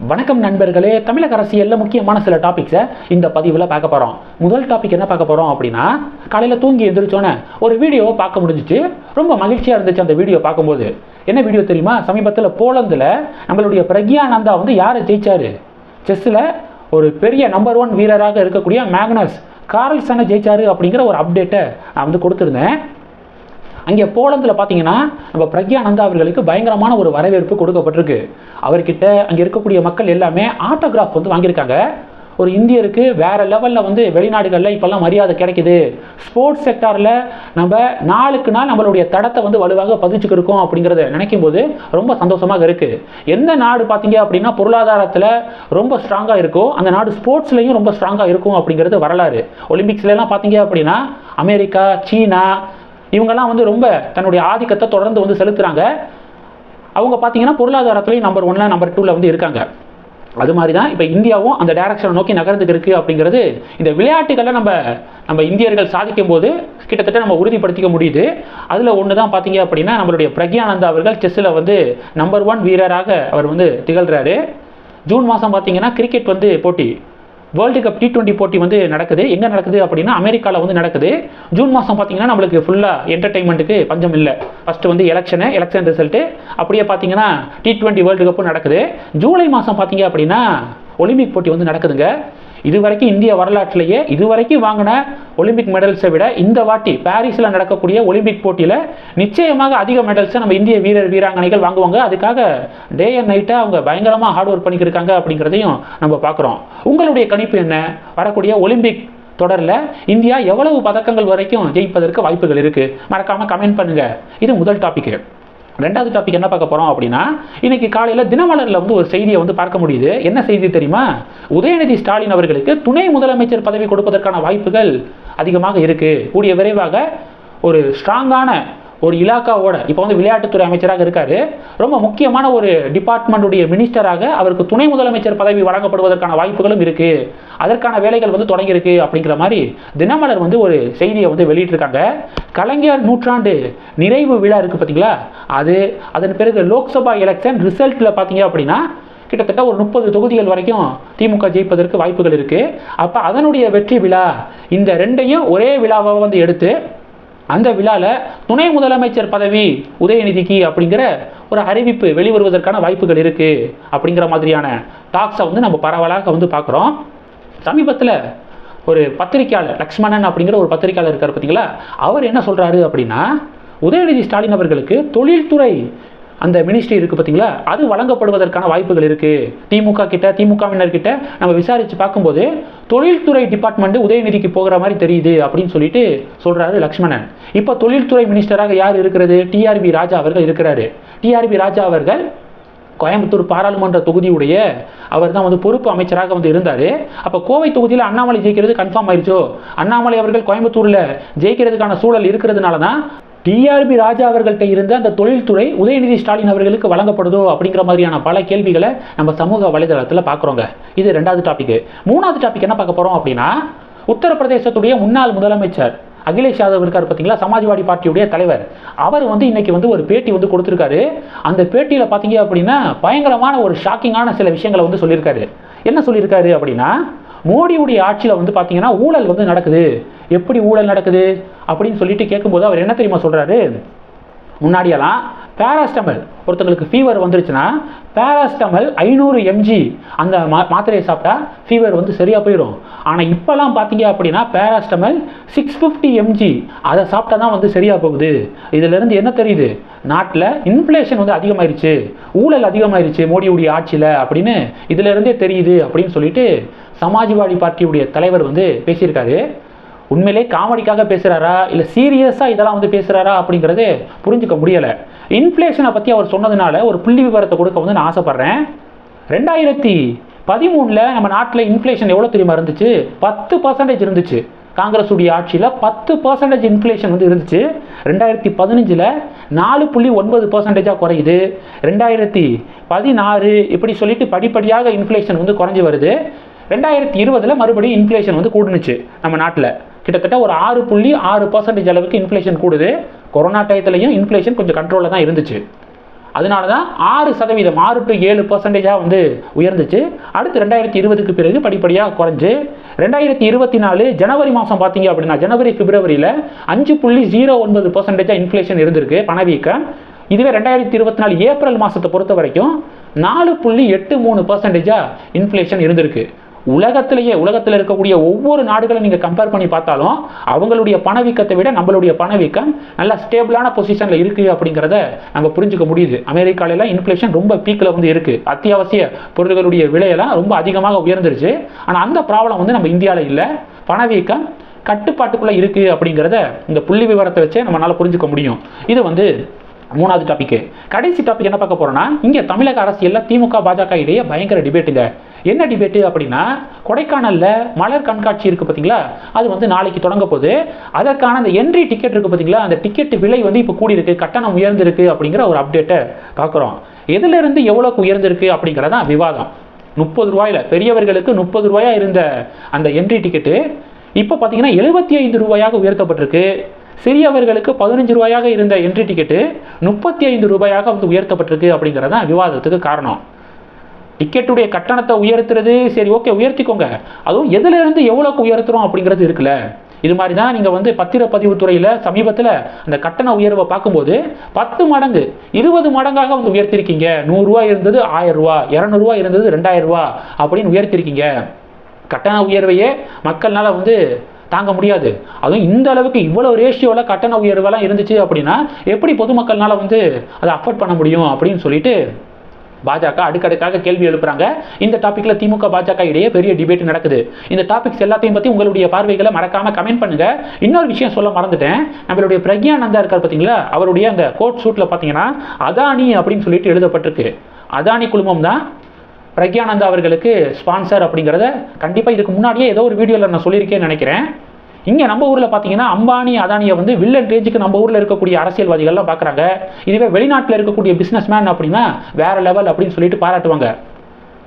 வணக்கம் நண்பர்களே தமிழக அரசியலில் முக்கியமான சில டாபிக்ஸை இந்த பதிவில் பார்க்க போகிறோம் முதல் டாபிக் என்ன பார்க்க போகிறோம் அப்படின்னா காலையில் தூங்கி எந்திரிச்சோன்னே ஒரு வீடியோ பார்க்க முடிஞ்சிச்சு. ரொம்ப மகிழ்ச்சியாக இருந்துச்சு அந்த வீடியோ பார்க்கும்போது. என்ன வீடியோ தெரியுமா? சமீபத்தில் போலந்தில் நம்மளுடைய பிரக்யானந்தா வந்து யாரை ஜெயிச்சாரு? செஸ்ஸில் ஒரு பெரிய நம்பர் ஒன் வீரராக இருக்கக்கூடிய மேக்னஸ் கார்ல்சனை ஜெயிச்சாரு அப்படிங்கிற ஒரு அப்டேட்டை நான் வந்து கொடுத்துருந்தேன். அங்கே போலந்தில் பார்த்தீங்கன்னா நம்ம பிரக்யானந்தா அவர்களுக்கு பயங்கரமான ஒரு வரவேற்பு கொடுக்கப்பட்டிருக்கு. அவர்கிட்ட அங்கே இருக்கக்கூடிய மக்கள் எல்லாமே ஆட்டோகிராஃப் வந்து வாங்கியிருக்காங்க. ஒரு இந்தியருக்கு வேறு லெவலில் வந்து வெளிநாடுகளில் இப்போல்லாம் மரியாதை கிடைக்குது. ஸ்போர்ட்ஸ் செக்டாரில் நம்ம நாளுக்கு நாள் நம்மளுடைய தடத்தை வந்து வலுவாக பதிச்சுக்கிருக்கோம் அப்படிங்கிறத நினைக்கும் போது ரொம்ப சந்தோஷமாக இருக்குது எந்த நாடு பார்த்தீங்க அப்படின்னா பொருளாதாரத்தில் ரொம்ப ஸ்ட்ராங்காக இருக்கோ அந்த நாடு ஸ்போர்ட்ஸ்லையும் ரொம்ப ஸ்ட்ராங்காக இருக்கும் அப்படிங்கிறது வரலாறு. ஒலிம்பிக்ஸ்லாம் பார்த்தீங்க அப்படின்னா அமெரிக்கா சீனா இவங்கெல்லாம் வந்து ரொம்ப தன்னுடைய ஆதிக்கத்தை தொடர்ந்து வந்து செலுத்துகிறாங்க அவங்க பார்த்தீங்கன்னா பொருளாதாரத்துலேயும் நம்பர் ஒன்ல நம்பர் டூவில் வந்து இருக்காங்க. அது மாதிரி தான் இப்போ இந்தியாவும் அந்த டைரக்ஷனை நோக்கி நகர்ந்துக்கு இருக்குது அப்படிங்கிறது. இந்த விளையாட்டுகளை நம்ம நம்ம இந்தியர்கள் சாதிக்கும் போது கிட்டத்தட்ட நம்ம உறுதிப்படுத்திக்க முடியுது. அதில் ஒன்று தான் பார்த்தீங்க அப்படின்னா நம்மளுடைய பிரக்யானந்தா அவர்கள் செஸ்ஸில் வந்து நம்பர் ஒன் வீரராக அவர் வந்து திகழ்கிறாரு ஜூன் மாதம் பார்த்தீங்கன்னா கிரிக்கெட் வந்து போட்டி. வேர்ல்டு கப் டி டுவெண்ட்டி போட்டி வந்து நடக்குது. எங்கே நடக்குது அப்படின்னா அமெரிக்காவில் வந்து நடக்குது. ஜூன் மாதம் பார்த்தீங்கன்னா நம்மளுக்கு ஃபுல்லாக என்டர்டைன்மெண்ட்டுக்கு பஞ்சம் இல்லை. ஃபஸ்ட்டு வந்து எலெக்ஷனு எலெக்ஷன் ரிசல்ட்டு அப்படியே பார்த்தீங்கன்னா டி டுவெண்ட்டி வேர்ல்டு கப்பும் நடக்குது. ஜூலை மாதம் பார்த்தீங்க அப்படின்னா ஒலிம்பிக் போட்டி வந்து நடக்குதுங்க. இது வரைக்கும் இந்திய வரலாற்றிலேயே இது வரைக்கும் வாங்கின ஒலிம்பிக் மெடல்ஸை விட இந்த வாட்டி பாரிஸில் நடக்கக்கூடிய ஒலிம்பிக் போட்டியில் நிச்சயமாக அதிக மெடல்ஸை நம்ம இந்திய வீரர் வீராங்கனைகள் வாங்குவாங்க. அதுக்காக டே அண்ட் நைட்டாக அவங்க பயங்கரமாக ஹார்ட் ஒர்க் பண்ணிக்கிருக்காங்க அப்படிங்கிறதையும் நம்ம பார்க்குறோம். உங்களுடைய கணிப்பு என்ன? வரக்கூடிய ஒலிம்பிக் தொடரில் இந்தியா எவ்வளவு பதக்கங்கள் வரைக்கும் ஜெயிப்பதற்கு வாய்ப்புகள் இருக்குது மறக்காமல் கமெண்ட் பண்ணுங்கள் இது முதல் டாபிக்கு ரெண்டாவது டாபிக் என்ன பார்க்க போகிறோம் அப்படின்னா இன்னைக்கு காலையில் தினமலரில் வந்து ஒரு செய்தியை வந்து பார்க்க முடியுது. என்ன செய்தி தெரியுமா? உதயநிதி ஸ்டாலின் அவர்களுக்கு துணை முதலமைச்சர் பதவி கொடுப்பதற்கான வாய்ப்புகள் அதிகமாக இருக்குது கூடிய விரைவாக ஒரு ஸ்ட்ராங்கான ஒரு இலாக்காவோட இப்போ வந்து விளையாட்டுத்துறை அமைச்சராக இருக்கார். ரொம்ப முக்கியமான ஒரு டிபார்ட்மெண்ட்டுடைய மினிஸ்டராக அவருக்கு துணை முதலமைச்சர் பதவி வழங்கப்படுவதற்கான வாய்ப்புகளும் இருக்குது அதற்கான வேலைகள் வந்து தொடங்கியிருக்கு அப்படிங்கிற மாதிரி தினமலர் வந்து ஒரு செய்தியை வந்து வெளியிட்டிருக்காங்க. கலைஞர் நூற்றாண்டு நிறைவு விழா இருக்குது பார்த்தீங்களா அது அதன் பிறகு லோக்சபா எலெக்ஷன் ரிசல்ட்டில் பார்த்தீங்க அப்படின்னா கிட்டத்தட்ட ஒரு முப்பது தொகுதிகள் வரைக்கும் திமுக ஜெயிப்பதற்கு வாய்ப்புகள் இருக்குது அப்போ அதனுடைய வெற்றி விழா இந்த ரெண்டையும் ஒரே விழாவாக வந்து எடுத்து அந்த விழாவில் துணை முதலமைச்சர் பதவி உதயநிதிக்கு அப்படிங்கிற ஒரு அறிவிப்பு வெளிவருவதற்கான வாய்ப்புகள் இருக்குது அப்படிங்கிற மாதிரியான டாக்ஸை வந்து நம்ம பரவலாக வந்து பார்க்குறோம். சமீபத்தில் ஒரு பத்திரிக்கையாளர் லக்ஷ்மணன் அப்படிங்கிற ஒரு பத்திரிக்கையாளர் இருக்கார் பார்த்தீங்களா அவர் என்ன சொல்கிறாரு அப்படின்னா உதயநிதி ஸ்டாலின் அவர்களுக்கு தொழில்துறை அந்த மினிஸ்ட்ரி இருக்குது பார்த்தீங்களா அது வழங்கப்படுவதற்கான வாய்ப்புகள் இருக்குது திமுக கிட்ட திமுகவினர் கிட்ட நம்ம விசாரித்து பார்க்கும்போது தொழில்துறை டிபார்ட்மெண்ட் உதயநிதிக்கு போகிற மாதிரி தெரியுது அப்படின்னு சொல்லிட்டு சொல்கிறாரு லக்ஷ்மணன். இப்போ தொழில்துறை மினிஸ்டராக யார் இருக்கிறது? டிஆர்பி ராஜா அவர்கள் இருக்கிறாரு. டிஆர்பி ராஜா அவர்கள் கோயம்புத்தூர் பாராளுமன்ற தொகுதியுடைய அவர் தான் வந்து பொறுப்பு அமைச்சராக வந்து இருந்தார். அப்போ கோவை தொகுதியில் அண்ணாமலை ஜெயிக்கிறது கன்ஃபார்ம் ஆயிடுச்சோ அண்ணாமலை அவர்கள் கோயம்புத்தூரில் ஜெயிக்கிறதுக்கான சூழல் இருக்கிறதுனால தான் டிஆர்பி ராஜா அவர்கள்ட்ட இருந்த அந்த தொழில்துறை உதயநிதி ஸ்டாலின் அவர்களுக்கு வழங்கப்படுதோ அப்படிங்கிற மாதிரியான பல கேள்விகளை நம்ம சமூக வலைதளத்தில் பார்க்குறோங்க. இது ரெண்டாவது டாபிக் மூணாவது டாபிக் என்ன பார்க்க போகிறோம் அப்படின்னா உத்தரப்பிரதேசத்துடைய முன்னாள் முதலமைச்சர் அகிலேஷ் யாதவ் இருக்கார் பார்த்தீங்களா? சமாஜ்வாடி பார்ட்டியுடைய தலைவர். அவர் வந்து இன்னைக்கு வந்து ஒரு பேட்டி வந்து கொடுத்துருக்காரு. அந்த பேட்டியில் பார்த்தீங்க அப்படின்னா பயங்கரமான ஒரு ஷாக்கிங்கான சில விஷயங்களை வந்து சொல்லியிருக்காரு. என்ன சொல்லியிருக்காரு அப்படின்னா மோடியுடைய ஆட்சியில் வந்து பார்த்தீங்கன்னா ஊழல் வந்து நடக்குது. எப்படி ஊழல் நடக்குது? அப்படின்னு சொல்லிட்டு கேட்கும்போது அவர் என்ன தெரியுமா சொல்கிறாரு முன்னாடியெல்லாம் பேராஸ்டமல் ஒருத்தங்களுக்கு ஃபீவர் வந்துருச்சுன்னா பேராஸ்டமல் ஐநூறு எம்ஜி அந்த மா மாத்திரையை சாப்பிட்டா ஃபீவர் வந்து சரியாக போயிடும் ஆனால் இப்போல்லாம் பார்த்தீங்க அப்படின்னா பேராஸ்டமல் சிக்ஸ் ஃபிஃப்டி எம்ஜி அதை சாப்பிட்டா தான் வந்து சரியாக போகுது. இதிலேருந்து என்ன தெரியுது? நாட்டில் இன்ஃப்ளேஷன் வந்து அதிகமாயிருச்சு. ஊழல் அதிகமாயிருச்சு மோடியுடைய ஆட்சியில் அப்படின்னு இதிலேருந்தே தெரியுது அப்படின்னு சொல்லிட்டு சமாஜ்வாடி பார்ட்டியுடைய தலைவர் வந்து பேசியிருக்காரு. உண்மையிலே காமெடிக்காக பேசுகிறாரா இல்லை சீரியஸாக இதெல்லாம் வந்து பேசுகிறாரா அப்படிங்கிறது புரிஞ்சுக்க முடியலை. இன்ஃப்ளேஷனை பற்றி அவர் சொன்னதுனால ஒரு புள்ளி விவரத்தை கொடுக்க வந்து நான் ஆசைப்பட்றேன். ரெண்டாயிரத்தி பதிமூணில் நம்ம நாட்டில் இன்ஃப்ளேஷன் எவ்வளோ தெரியுமா இருந்துச்சு? பத்து பர்சன்டேஜ் இருந்துச்சு. காங்கிரஸ் உடைய ஆட்சியில் பத்து பர்சன்டேஜ் இன்ஃப்ளேஷன் வந்து இருந்துச்சு. ரெண்டாயிரத்தி பதினஞ்சில் நாலு புள்ளி ஒன்பது பர்சன்டேஜாக குறையுது. ரெண்டாயிரத்தி பதினாறு இப்படி சொல்லிட்டு படிப்படியாக இன்ஃப்ளேஷன் வந்து குறைஞ்சி வருது. ரெண்டாயிரத்தி இருபதில் மறுபடியும் இன்ஃப்ளேஷன் வந்து கூடுனுச்சு நம்ம நாட்டில். கிட்டத்தட்ட ஒரு ஆறு புள்ளி ஆறு பர்சன்டேஜ் அளவுக்கு இன்ஃப்ளேஷன் கூடுது. கொரோனா டயத்துலையும் இன்ஃப்ளேஷன் கொஞ்சம் கண்ட்ரோலில் தான் இருந்துச்சு. அதனால தான் ஆறு சதவீதம் ஆறு டு ஏழு பர்சன்டேஜாக வந்து உயர்ந்துச்சு. அடுத்து ரெண்டாயிரத்தி இருபதுக்கு பிறகு படிப்படியாக குறைஞ்சு. ரெண்டாயிரத்தி இருபத்தி நாலு ஜனவரி மாதம் பார்த்தீங்க அப்படின்னா ஜனவரி பிப்ரவரியில் அஞ்சு புள்ளி ஜீரோ ஒன்பது பர்சன்டேஜாக இன்ஃப்ளேஷன் இருந்திருக்கு பணவீக்கம் இதுவே ரெண்டாயிரத்தி இருபத்தி நாலு ஏப்ரல் மாதத்தை பொறுத்த வரைக்கும் நாலு புள்ளி எட்டு மூணு பர்சன்டேஜாக இன்ஃப்ளேஷன் இருந்திருக்கு. உலகத்திலேயே உலகத்தில் இருக்கக்கூடிய ஒவ்வொரு நாடுகளை நீங்கள் கம்பேர் பண்ணி பார்த்தாலும் அவங்களுடைய பணவீக்கத்தை விட நம்மளுடைய பணவீக்கம் நல்லா ஸ்டேபிளான பொசிஷனில் இருக்குது அப்படிங்கிறத நம்ம புரிஞ்சுக்க முடியுது. அமெரிக்காலெல்லாம் இன்ஃப்ளேஷன் ரொம்ப பீக்கில் வந்து இருக்குது அத்தியாவசிய பொருட்களுடைய விலையெல்லாம் ரொம்ப அதிகமாக உயர்ந்துருச்சு. ஆனால் அந்த ப்ராப்ளம் வந்து நம்ம இந்தியாவில் இல்லை. பணவீக்கம் கட்டுப்பாட்டுக்குள்ளே இருக்குது அப்படிங்கிறத இந்த புள்ளி விவரத்தை வச்சே நம்மளால் புரிஞ்சுக்க முடியும். இது வந்து மூணாவது டாபிக் கடைசி டாபிக் என்ன பார்க்க போறோம்னா இங்க தமிழக அரசியல்ல திமுக பாஜக இடையே பயங்கர டிபேட்டுங்க என்ன டிபேட்டு அப்படின்னா கொடைக்கானலில் மலர் கண்காட்சி இருக்குது பார்த்தீங்களா அது வந்து நாளைக்கு தொடங்க போகுது. அதற்கான அந்த என்ட்ரி டிக்கெட் இருக்குது பார்த்தீங்களா அந்த டிக்கெட் விலை வந்து இப்போ கூடியிருக்கு கட்டணம் உயர்ந்திருக்கு அப்படிங்கிற ஒரு அப்டேட்டை பார்க்குறோம் எதுலேருந்து எவ்வளோக்கு உயர்ந்திருக்கு அப்படிங்கிறதான் விவாதம். முப்பது ரூபாயில பெரியவர்களுக்கு முப்பது ரூபாயா இருந்த அந்த என்ட்ரி டிக்கெட்டு இப்போ பார்த்தீங்கன்னா எழுபத்தி ஐந்து ரூபாயாக உயர்த்தப்பட்டிருக்கு. சிறியவர்களுக்கு பதினஞ்சு ரூபாயாக இருந்த என்ட்ரி டிக்கெட்டு முப்பத்தி ஐந்து ரூபாயாக வந்து உயர்த்தப்பட்டிருக்கு அப்படிங்கிறது தான் விவாதத்துக்கு காரணம். டிக்கெட்டுடைய கட்டணத்தை உயர்த்துறது சரி ஓகே உயர்த்திக்கோங்க. அதுவும் எதுலேருந்து எவ்வளோக்கு உயர்த்துறோம் அப்படிங்கிறது இருக்குல்ல. இது மாதிரி தான் நீங்கள் வந்து பத்திரப்பதிவு துறையில் சமீபத்தில் அந்த கட்டண உயர்வை பார்க்கும்போது பத்து மடங்கு இருபது மடங்காக வந்து உயர்த்திருக்கீங்க. நூறுரூவா இருந்தது ஆயிரரூவா இரநூறுவா இருந்தது ரெண்டாயிரரூவா அப்படின்னு உயர்த்திருக்கீங்க. கட்டண உயர்வையே மக்கள்னால வந்து தாங்க முடியாது. அதுவும் இந்த அளவுக்கு இவ்வளோ ரேஷியோவில் கட்டண உயர்வெல்லாம் இருந்துச்சு அப்படின்னா எப்படி பொதுமக்கள்னால வந்து அதை அஃபோர்ட் பண்ண முடியும் அப்படின்னு சொல்லிட்டு பாஜக அடுக்கடுக்காக கேள்வி எழுப்புறாங்க. இந்த டாபிக்ல திமுக பாஜக இடையே பெரிய டிபேட் நடக்குது. இந்த டாபிக்ஸ் எல்லாத்தையும் பத்தி உங்களுடைய பார்வைகளை மறக்காம கமெண்ட் பண்ணுங்க. இன்னொரு விஷயம் சொல்ல மறந்துட்டேன். நம்மளுடைய பிரக்யானந்தா இருக்கார் பாத்தீங்களா? அவருடைய அந்த கோட் ஷூட்ல பாத்தீங்கன்னா அதானி அப்படின்னு சொல்லிட்டு எழுதப்பட்டிருக்கு. அதானி குழுமம் தான் பிரக்யானந்தா அவர்களுக்கு ஸ்பான்சர் அப்படிங்கிறத கண்டிப்பாக இதுக்கு முன்னாடியே ஏதோ ஒரு வீடியோவில் நான் சொல்லியிருக்கேன்னு நினைக்கிறேன். இங்கே நம்ம ஊரில் பார்த்தீங்கன்னா அம்பானி அதானியை வந்து வில்லன் ரேஞ்சுக்கு நம்ம ஊரில் இருக்கக்கூடிய அரசியல்வாதிகள்லாம் பார்க்குறாங்க இதுவே வெளிநாட்டில் இருக்கக்கூடிய பிஸ்னஸ் மேன் அப்படின்னா வேற லெவல் அப்படின்னு சொல்லிட்டு பாராட்டுவாங்க.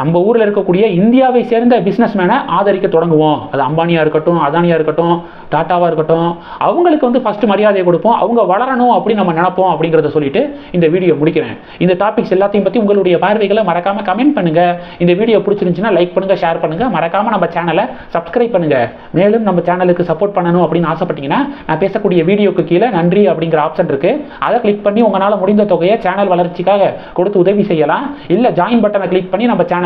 நம்ம ஊரில் இருக்கக்கூடிய இந்தியாவை சேர்ந்த பிஸ்னஸ்மேனை ஆதரிக்க தொடங்குவோம். அது அம்பானியாக இருக்கட்டும் அதானியாக இருக்கட்டும் டாட்டாவாக இருக்கட்டும் அவங்களுக்கு வந்து ஃபஸ்ட்டு மரியாதை கொடுப்போம். அவங்க வளரணும் அப்படின்னு நம்ம நினைப்போம் அப்படிங்கிறத சொல்லிட்டு இந்த வீடியோ முடிக்கிறேன். இந்த டாபிக்ஸ் எல்லாத்தையும் பற்றி உங்களுடைய பார்வைகளை மறக்காமல் கமெண்ட் பண்ணுங்கள் இந்த வீடியோ பிடிச்சிருந்துச்சுன்னா லைக் பண்ணுங்கள் ஷேர் பண்ணுங்கள் மறக்காமல் நம்ம சேனலை சப்ஸ்கிரைப் பண்ணுங்கள் மேலும் நம்ம சேனலுக்கு சப்போர்ட் பண்ணணும் அப்படின்னு ஆசைப்பட்டீங்கன்னா நான் பேசக்கூடிய வீடியோக்கு கீழே நன்றி அப்படிங்கிற ஆப்ஷன் இருக்குது அதை கிளிக் பண்ணி உங்களால் முடிந்த தொகையை சேனல் வளர்ச்சிக்காக கொடுத்து உதவி செய்யலாம். இல்லை ஜாயின் பட்டனை கிளிக் பண்ணி நம்ம சேனல்